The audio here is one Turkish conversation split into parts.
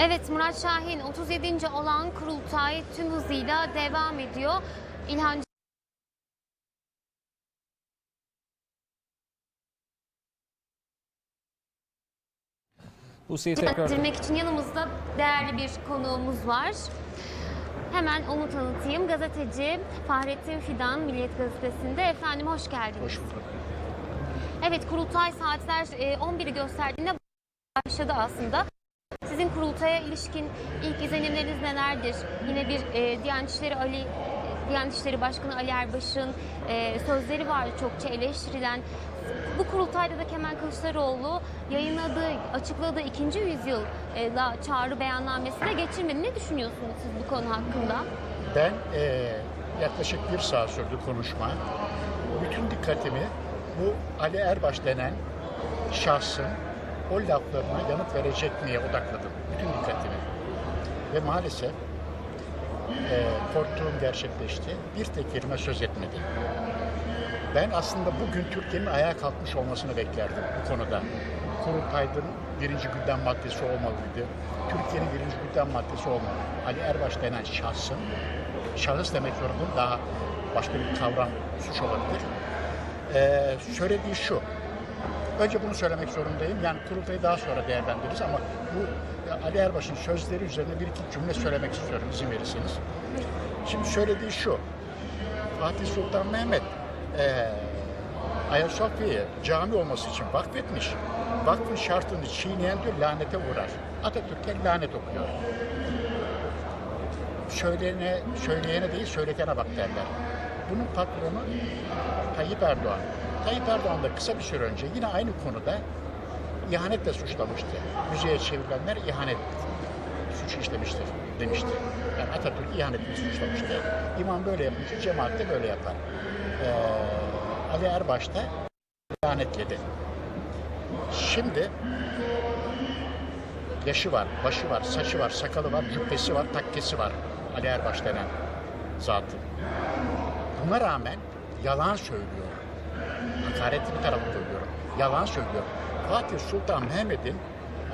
Evet Murat Şahin 37. olan kurultay tüm hızıyla devam ediyor. İlhan Buse'yi tekrar Dinlendirmek için yanımızda değerli bir konuğumuz var. Hemen onu tanıtayım. Gazeteci Fahrettin Fidan Milliyet Gazetesi'nde. Efendim hoş geldiniz. Hoş bulduk. Evet kurultay saatler e, 11'i gösterdiğinde başladı aslında. Sizin kurultaya ilişkin ilk izlenimleriniz nelerdir? Yine bir e, Diyanet İşleri Ali Diyanet İşleri Başkanı Ali Erbaş'ın e, sözleri var çokça eleştirilen. Bu kurultayda da Kemal Kılıçdaroğlu yayınladığı, açıkladığı ikinci yüzyıla çağrı beyannamesine geçirmedi. Ne düşünüyorsunuz siz bu konu hakkında? Ben eee, yaklaşık bir saat sürdü konuşma. Bütün dikkatimi bu Ali Erbaş denen şahsın o laflarına yanıt verecek miye odakladım. Bütün dikkatimi. Ve maalesef eee korktuğum gerçekleşti. Bir tek kelime söz etmedi. Ben aslında bugün Türkiye'nin ayağa kalkmış olmasını beklerdim bu konuda. Kurultaydın birinci gündem maddesi olmalıydı. Türkiye'nin birinci gündem maddesi olmalı. Ali Erbaş denen şahsın, şahıs demek zorundayım daha başka bir kavram suç olabilir. Ee, söylediği şu, önce bunu söylemek zorundayım. Yani kurultayı daha sonra değerlendiririz ama bu Ali Erbaş'ın sözleri üzerine bir iki cümle söylemek istiyorum izin verirseniz. Şimdi söylediği şu, Fatih Sultan Mehmet eee Ayasofya'yı cami olması için vakfetmiş. Vakfın şartını çiğneyen diyor lanete uğrar. Atatürk'e lanet okuyor. Söyleyene, söyleyene değil söyletene bak derler. Bunun patronu Tayyip Erdoğan. Tayyip Erdoğan da kısa bir süre önce yine aynı konuda ihanetle suçlamıştı. Müzeye çevrilenler ihanet suçu işlemiştir demişti. Yani Atatürk ihanetle suçlamıştı. İmam böyle yapınca cemaat de böyle yapar. Ee, Ali Erbaş da lanetledi. Şimdi yaşı var, başı var, saçı var, sakalı var, cübbesi var, takkesi var. Ali Erbaş denen zatın. Buna rağmen yalan söylüyor. Hakaretli bir tarafı koyuyorum. Yalan söylüyor. Fatih Sultan Mehmet'in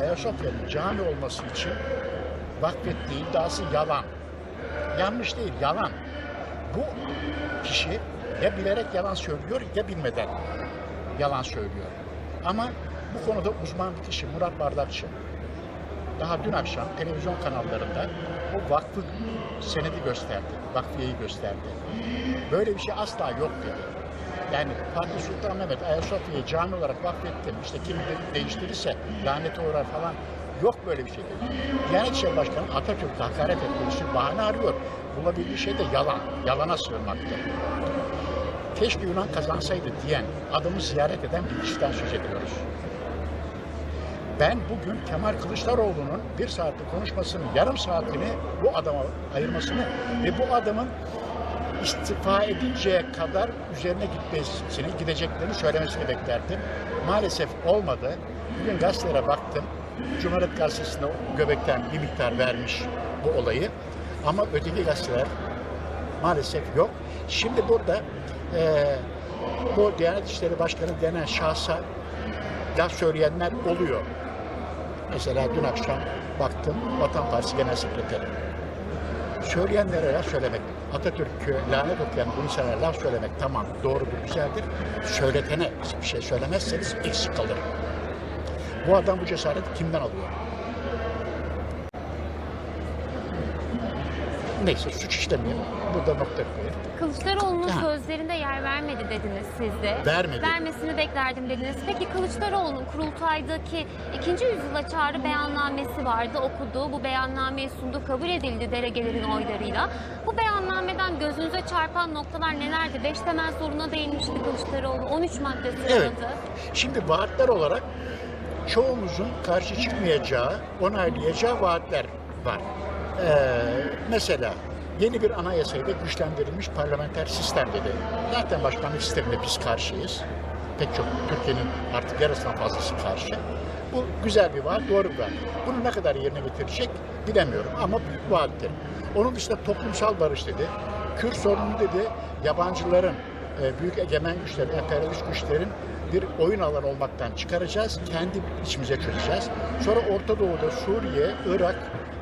Ayasofya'nın cami olması için vakfettiği iddiası yalan. Yanlış değil, yalan. Bu kişi ya bilerek yalan söylüyor ya bilmeden yalan söylüyor. Ama bu konuda uzman bir kişi Murat Bardakçı. Daha dün akşam televizyon kanallarında o vakfı senedi gösterdi, vakfiyeyi gösterdi. Böyle bir şey asla yok dedi. Yani Fatih Sultan Mehmet Ayasofya'yı cami olarak vakfettim. İşte kim de- değiştirirse lanete uğrar falan. Yok böyle bir şey dedi. Diyanet İşleri Başkanı Atatürk'e hakaret etmek için bahane arıyor. Bulabildiği şey de yalan. Yalana sığınmaktır. Keşke Yunan kazansaydı diyen, adamı ziyaret eden bir kişiden söz ediyoruz. Ben bugün Kemal Kılıçdaroğlu'nun bir saatlik konuşmasının yarım saatini bu adama ayırmasını ve bu adamın istifa edinceye kadar üzerine gitmesini, gideceklerini söylemesini beklerdim. Maalesef olmadı. Bugün gazetelere baktım. Cumhuriyet Gazetesi'nde göbekten bir miktar vermiş bu olayı. Ama öteki gazeteler maalesef yok. Şimdi burada eee bu Diyanet İşleri Başkanı denen şahsa laf söyleyenler oluyor. Mesela dün akşam baktım Vatan Partisi Genel Sekreteri. Söyleyenlere laf söylemek, Atatürk'ü lanet okuyan bu insanlara laf söylemek tamam doğrudur, güzeldir. Söyletene bir şey söylemezseniz eksik kalır. Bu adam bu cesareti kimden alıyor? Neyse suç işlemeyelim. Burada nokta koyalım. Kılıçdaroğlu'nun Ha. sözlerinde yer vermedi dediniz siz de. Vermedi. Vermesini beklerdim dediniz. Peki Kılıçdaroğlu'nun kurultaydaki ikinci yüzyıla çağrı beyannamesi vardı. Okudu. Bu beyannameyi sundu. Kabul edildi delegelerin oylarıyla. Bu beyannameden gözünüze çarpan noktalar nelerdi? Beş temel soruna değinmişti Kılıçdaroğlu. 13 madde sıraladı. Evet. Şimdi vaatler olarak çoğumuzun karşı çıkmayacağı, onaylayacağı vaatler var. Ee, mesela yeni bir anayasayla güçlendirilmiş parlamenter sistem dedi. Zaten başkanlık sistemine biz karşıyız. Pek çok Türkiye'nin artık yarısından fazlası karşı. Bu güzel bir vaat, doğru bir vaat. Bunu ne kadar yerine getirecek bilemiyorum ama büyük vaattir. Onun dışında toplumsal barış dedi. Kürt sorunu dedi, yabancıların, e, büyük egemen güçlerin, emperyalist güçlerin bir oyun alanı olmaktan çıkaracağız. Kendi içimize çözeceğiz. Sonra Orta Doğu'da Suriye, Irak,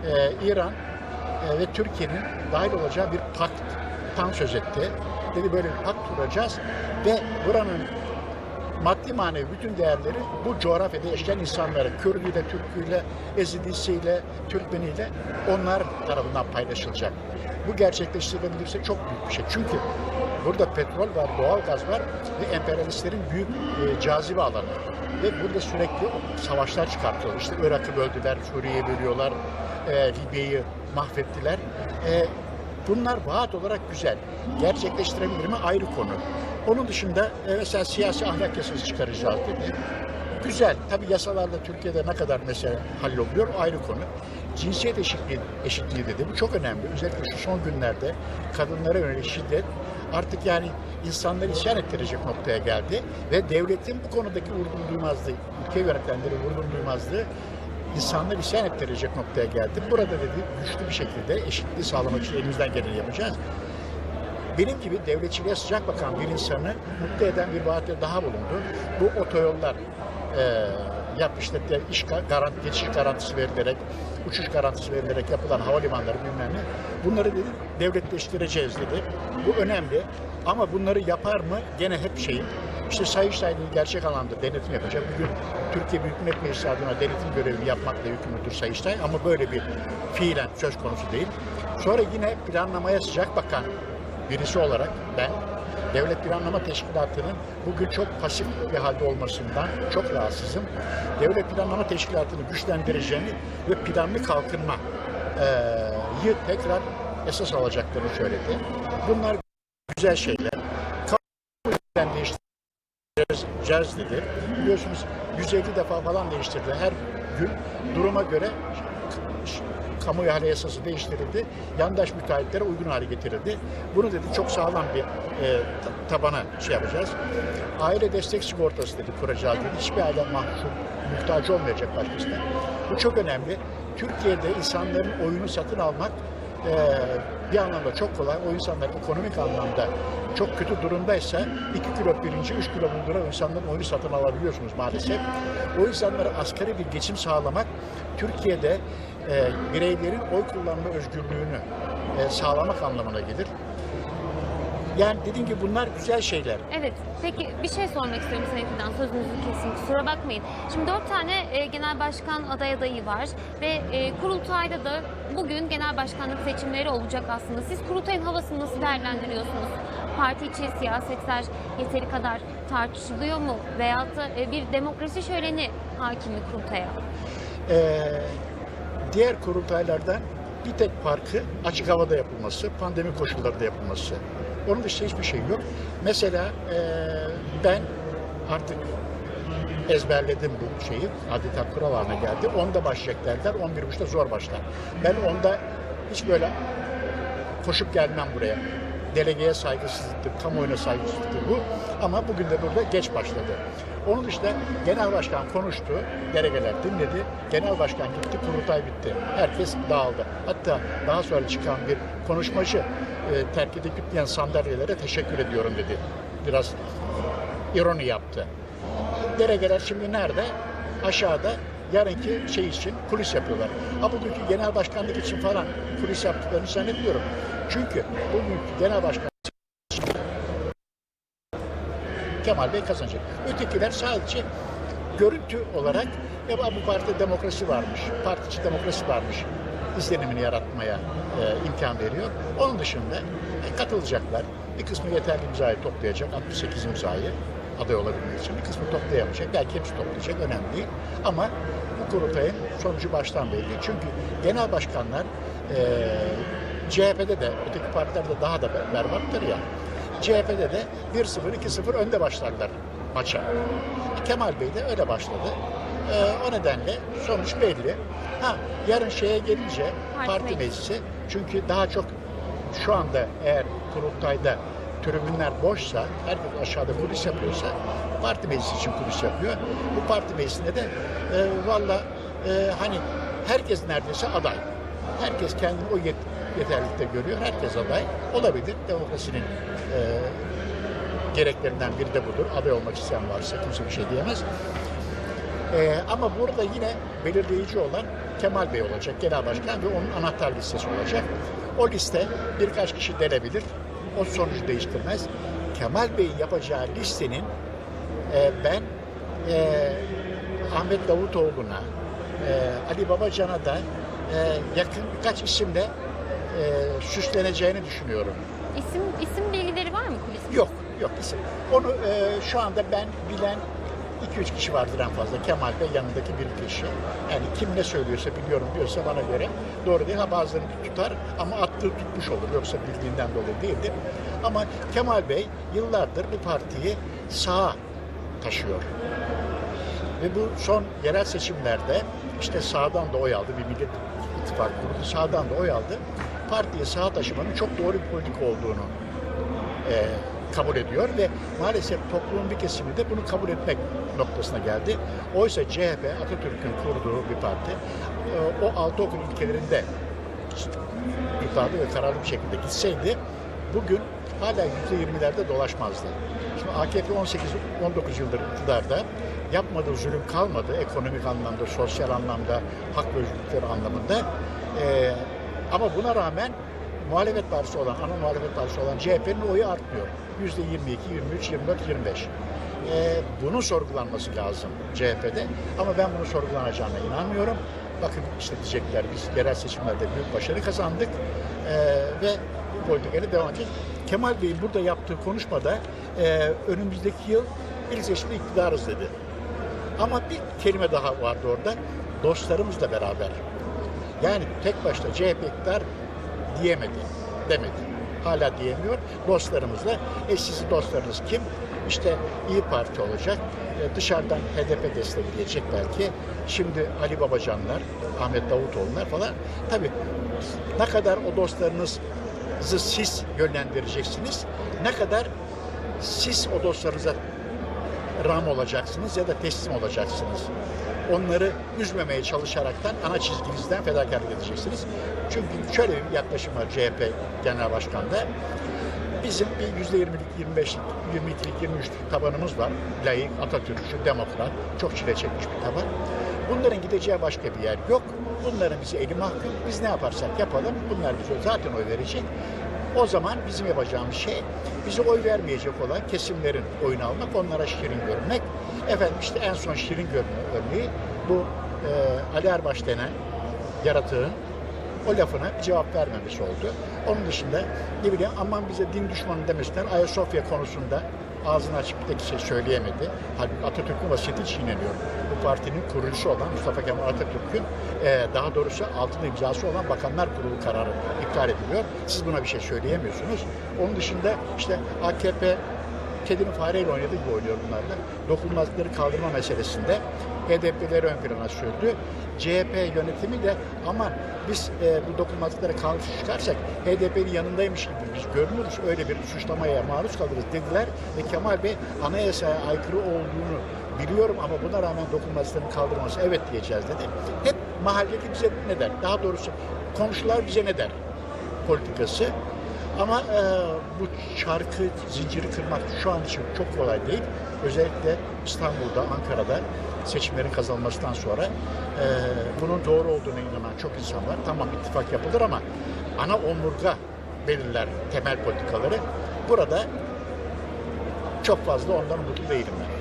e, İran e, ve Türkiye'nin dahil olacağı bir pakttan söz etti. Dedi böyle bir pakt kuracağız ve buranın maddi manevi bütün değerleri bu coğrafyada yaşayan insanların, Kürdüyle, Türküyle, Ezidisiyle, Türkmeniyle onlar tarafından paylaşılacak. Bu gerçekleştirilebilirse çok büyük bir şey. Çünkü burada petrol var, doğal gaz var ve emperyalistlerin büyük e, cazibe alanı. Ve burada sürekli savaşlar çıkartıyorlar. İşte Irak'ı böldüler, Suriye'yi bölüyorlar, e, Libya'yı mahvettiler. E, Bunlar vaat olarak güzel. Gerçekleştirebilir mi ayrı konu. Onun dışında e, mesela siyasi ahlak yasası çıkaracağız dedi. Güzel. Tabi yasalarla Türkiye'de ne kadar mesela halloluyor ayrı konu. Cinsiyet eşitliği, eşitliği dedi. Bu çok önemli. Özellikle şu son günlerde kadınlara yönelik şiddet artık yani insanları isyan ettirecek noktaya geldi. Ve devletin bu konudaki vurdum duymazlığı, ülke yönetenleri vurdum duymazlığı insanlar isyan ettirecek noktaya geldi. Burada dedi güçlü bir şekilde eşitliği sağlamak için elimizden geleni yapacağız. Benim gibi devletçiliğe sıcak bakan bir insanı mutlu eden bir vaatte daha bulundu. Bu otoyollar e, yap işte de iş ga- garant, geçiş garantisi verilerek, uçuş garantisi verilerek yapılan havalimanları bilmem ne. Bunları dedi devletleştireceğiz dedi. Bu önemli. Ama bunları yapar mı? Gene hep şeyin. İşte Sayıştay'ın gerçek anlamda denetim yapacak. Bugün Türkiye Büyük Millet Meclisi adına denetim görevini yapmakla yükümlüdür Sayıştay ama böyle bir fiilen söz konusu değil. Sonra yine planlamaya sıcak bakan birisi olarak ben Devlet Planlama Teşkilatı'nın bugün çok pasif bir halde olmasından çok rahatsızım. Devlet Planlama Teşkilatı'nı güçlendireceğini ve planlı kalkınma eee, tekrar esas alacaklarını söyledi. Bunlar güzel şeyler. Kamu yüzden değiştireceğiz dedi. Biliyorsunuz 150 defa falan değiştirdi. Her gün duruma göre kamu ihale yasası değiştirildi. Yandaş müteahhitlere uygun hale getirildi. Bunu dedi çok sağlam bir e, ta- tabana şey yapacağız. Aile destek sigortası dedi kuracağız dedi. Hiçbir aile mahcup, muhtaç olmayacak başkasına. Bu çok önemli. Türkiye'de insanların oyunu satın almak e, bir anlamda çok kolay. O insanlar ekonomik anlamda çok kötü durumdaysa 2 kilo pirinci 3 kilo buldura o insanların oyunu satın alabiliyorsunuz maalesef. O insanlara asgari bir geçim sağlamak Türkiye'de e, bireylerin oy kullanma özgürlüğünü e, sağlamak anlamına gelir. Yani dediğim gibi bunlar güzel şeyler. Evet. Peki bir şey sormak istiyorum Sayın Fidan. Sözünüzü kesin. Kusura bakmayın. Şimdi dört tane e, genel başkan aday adayı var ve e, kurultayda da bugün genel başkanlık seçimleri olacak aslında. Siz kurultayın havasını nasıl değerlendiriyorsunuz? Parti içi siyasetler yeteri kadar tartışılıyor mu? Veyahut da e, bir demokrasi şöleni hakimi kurultaya? Ee, diğer kurultaylardan bir tek farkı açık havada yapılması, pandemi koşullarında yapılması. Onun dışında hiçbir şey yok. Mesela ee, ben artık ezberledim bu şeyi. Adeta kural haline geldi. Onda başlayacak derler. 11.30'da zor başlar. Ben onda hiç böyle koşup gelmem buraya. Delegeye saygısızlıktır, kamuoyuna saygısızlıktır bu. Ama bugün de burada geç başladı. Onun dışında genel başkan konuştu, delegeler dinledi. Genel başkan gitti, kurultay bitti. Herkes dağıldı. Hatta daha sonra çıkan bir konuşmacı e, terk edip gitmeyen sandalyelere teşekkür ediyorum dedi. Biraz ironi yaptı. Delegeler şimdi nerede? Aşağıda yarınki şey için kulis yapıyorlar. Ha bugünkü genel başkanlık için falan kulis yaptıklarını zannediyorum. Çünkü bugünkü genel başkan Kemal Bey kazanacak. Ötekiler sadece görüntü olarak ya bu partide demokrasi varmış, partiçi demokrasi varmış izlenimini yaratmaya e, imkan veriyor. Onun dışında e, katılacaklar. Bir kısmı yeterli imzayı toplayacak, 68 imzayı aday olabilmek için bir kısmı toplayamayacak. Belki hepsi toplayacak, önemli değil. Ama bu kurultayın sonucu baştan belli. Çünkü genel başkanlar e, CHP'de de, öteki partilerde daha da ber- berbattır ya. CHP'de de 1-0, 2-0 önde başlarlar maça. Kemal Bey de öyle başladı. Ee, o nedenle sonuç belli. Ha, yarın şeye gelince Parti parti, meclisi. çünkü daha çok şu anda eğer kurultayda tribünler boşsa, herkes aşağıda kulis yapıyorsa parti meclisi için kulis yapıyor. Bu parti meclisinde de e, valla e, hani herkes neredeyse aday. Herkes kendini o yet- yeterlilikte görüyor. Herkes aday olabilir. Demokrasinin e, gereklerinden biri de budur. Aday olmak isteyen varsa kimse bir şey diyemez. Ee, ama burada yine belirleyici olan Kemal Bey olacak, genel başkan ve onun anahtar listesi olacak. O liste birkaç kişi delebilir, o sonucu değiştirmez. Kemal Bey'in yapacağı listenin e, ben e, Ahmet Davutoğlu'na, e, Ali Babacan'a da e, yakın birkaç isimle e, süsleneceğini düşünüyorum. İsim isim bilgileri var mı kulis? Yok, yok isim. Onu e, şu anda ben bilen 2-3 kişi vardır en fazla. Kemal Bey yanındaki bir kişi. Yani kim ne söylüyorsa biliyorum diyorsa bana göre doğru değil. Ha bazılarını tutar ama attığı tutmuş olur. Yoksa bildiğinden dolayı değildir. Ama Kemal Bey yıllardır bu partiyi sağa taşıyor. Ve bu son yerel seçimlerde işte sağdan da oy aldı. Bir millet kurdu. Sağdan da oy aldı. Partiyi sağa taşımanın çok doğru bir politik olduğunu e, kabul ediyor ve maalesef toplumun bir kesimi de bunu kabul etmek noktasına geldi. Oysa CHP Atatürk'ün kurduğu bir parti. E, o altı okul ülkelerinde tutarlı ve kararlı bir şekilde gitseydi bugün hala yüzde yirmilerde dolaşmazdı. Şimdi AKP 18-19 yıldır iktidarda yapmadığı zulüm kalmadı. Ekonomik anlamda, sosyal anlamda, hak ve özgürlükleri anlamında. Ee, ama buna rağmen muhalefet partisi olan, ana muhalefet partisi olan CHP'nin oyu artmıyor. Yüzde 22, 23, 24, 25. Ee, bunun sorgulanması lazım CHP'de. Ama ben bunun sorgulanacağına inanmıyorum. Bakın işte diyecekler biz yerel seçimlerde büyük başarı kazandık Ee, ve bu politikayla devam edeceğiz. Kemal Bey'in burada yaptığı konuşmada e, önümüzdeki yıl ilk seçimde iktidarız dedi. Ama bir kelime daha vardı orada. Dostlarımızla beraber. Yani tek başta CHP iktidar diyemedi, demedi. Hala diyemiyor. Dostlarımızla. E sizin dostlarınız kim? İşte İyi Parti olacak. E, dışarıdan HDP destekleyecek belki. Şimdi Ali Babacanlar, Ahmet Davutoğlu'nlar falan. Tabii ne kadar o dostlarınızı siz yönlendireceksiniz, ne kadar siz o dostlarınıza ram olacaksınız ya da teslim olacaksınız. Onları üzmemeye çalışaraktan ana çizginizden fedakarlık edeceksiniz. Çünkü şöyle bir yaklaşım var CHP Genel Başkan'da. Bizim bir yüzde yirmilik, 25'lik, 22'lik, 23'lük tabanımız var. Layık, Atatürkçü, demokrat, çok çile çekmiş bir taban. Bunların gideceği başka bir yer yok. Bunların bizi eli mahkum. Biz ne yaparsak yapalım. Bunlar bize zaten oy verecek. O zaman bizim yapacağımız şey bize oy vermeyecek olan kesimlerin oyunu almak, onlara şirin görmek. Efendim işte en son şirin görme örneği bu e, Ali Erbaş denen yaratığın o lafına cevap vermemesi oldu. Onun dışında ne bileyim aman bize din düşmanı demesinden Ayasofya konusunda ağzını açıp tek şey söyleyemedi. Halbuki Atatürk'ün vasiyeti çiğneniyor. Bu partinin kurucusu olan Mustafa Kemal Atatürk'ün e, daha doğrusu altın imzası olan Bakanlar Kurulu kararı iptal ediliyor. Siz buna bir şey söyleyemiyorsunuz. Onun dışında işte AKP kedinin fareyle oynadığı gibi oynuyor bunlarla. Dokunulmazlıkları kaldırma meselesinde HDP'leri ön plana sürdü. CHP yönetimi de aman biz e, bu dokunulmazlıklara karşı çıkarsak HDP'nin yanındaymış gibi biz görünürüz. Öyle bir suçlamaya maruz kalırız dediler ve Kemal Bey anayasaya aykırı olduğunu biliyorum ama buna rağmen dokunulmazlıkların kaldırması evet diyeceğiz dedi. Hep mahalledeki bize ne der? Daha doğrusu komşular bize ne der? politikası. Ama e, bu çarkı, zinciri kırmak şu an için çok kolay değil. Özellikle İstanbul'da, Ankara'da seçimlerin kazanılmasından sonra e, bunun doğru olduğuna inanan çok insan var. Tamam ittifak yapılır ama ana omurga belirler temel politikaları. Burada çok fazla ondan mutlu değilim ben.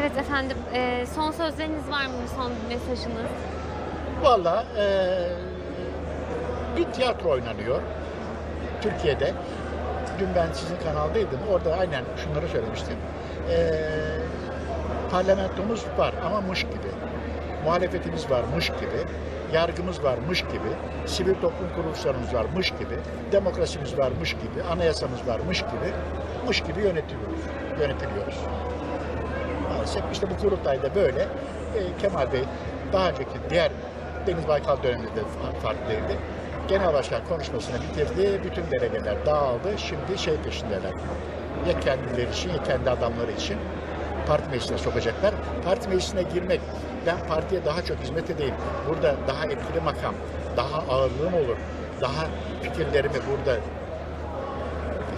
Evet efendim. e, son sözleriniz var mı? Son mesajınız? Valla e, bir tiyatro oynanıyor Türkiye'de. Dün ben sizin kanaldaydım. Orada aynen şunları söylemiştim. E, parlamentomuz var ama muş gibi. Muhalefetimiz var muş gibi. Yargımız var muş gibi. Sivil toplum kuruluşlarımız var muş gibi. Demokrasimiz var muş gibi. Anayasamız var muş gibi. Muş gibi yönetiliyoruz. Yönetiliyoruz. Maalesef işte bu kurultayda böyle. E, Kemal Bey daha önceki diğer Deniz Baykal döneminde de fa- farklıydı. Genel başkan konuşmasını bitirdi. Bütün delegeler dağıldı. Şimdi şey peşindeler. Ya kendileri için ya kendi adamları için parti meclisine sokacaklar. Parti meclisine girmek, ben partiye daha çok hizmet edeyim, burada daha etkili makam, daha ağırlığım olur, daha fikirlerimi burada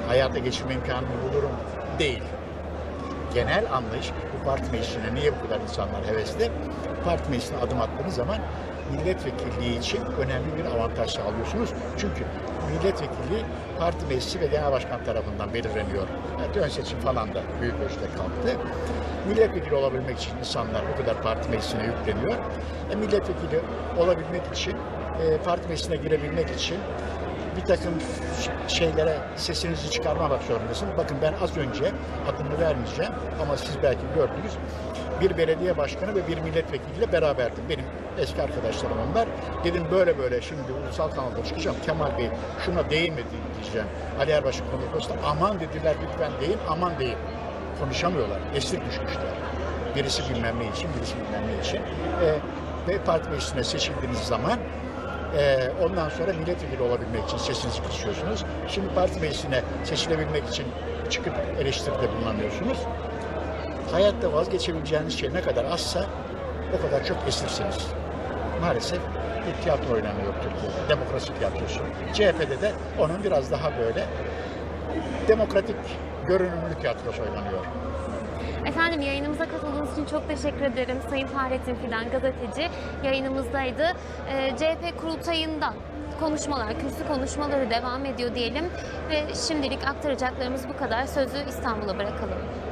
hayata geçirme imkanını bulurum değil. Genel anlayış bu parti meclisine niye bu kadar insanlar hevesli? Parti meclisine adım attığınız zaman milletvekilliği için önemli bir avantaj sağlıyorsunuz. Çünkü milletvekilliği parti meclisi ve genel başkan tarafından belirleniyor. Yani ön seçim falan da büyük ölçüde kalktı. Milletvekili olabilmek için insanlar bu kadar parti meclisine yükleniyor. E, milletvekili olabilmek için, e, parti meclisine girebilmek için bir takım şeylere sesinizi çıkarmamak zorundasınız. Bakın ben az önce adını vermeyeceğim ama siz belki gördünüz. Bir belediye başkanı ve bir milletvekiliyle beraberdim. Benim eski arkadaşlarım onlar. Dedim böyle böyle şimdi ulusal kanalda çıkacağım. Kemal Bey şuna değinmedi diyeceğim. Ali Erbaş'ın konuşmasında aman dediler lütfen deyin aman deyin. Konuşamıyorlar. Esir düşmüşler. Birisi bilmem ne için, birisi bilmem ne için. Ee, ve parti meclisine seçildiğiniz zaman ee, ondan sonra milletvekili olabilmek için sesinizi kısıyorsunuz. Şimdi parti meclisine seçilebilmek için çıkıp eleştiride bulunamıyorsunuz. Hayatta vazgeçebileceğiniz şey ne kadar azsa o kadar çok esirsiniz. Maalesef bir tiyatro oynanıyor Türkiye'de. Demokrasi tiyatrosu. CHP'de de onun biraz daha böyle demokratik görünümlü tiyatrosu oynanıyor. Efendim yayınımıza katıldığınız için çok teşekkür ederim. Sayın Fahrettin Fidan gazeteci yayınımızdaydı. Ee, CHP kurultayından konuşmalar, kürsü konuşmaları devam ediyor diyelim. Ve şimdilik aktaracaklarımız bu kadar. Sözü İstanbul'a bırakalım.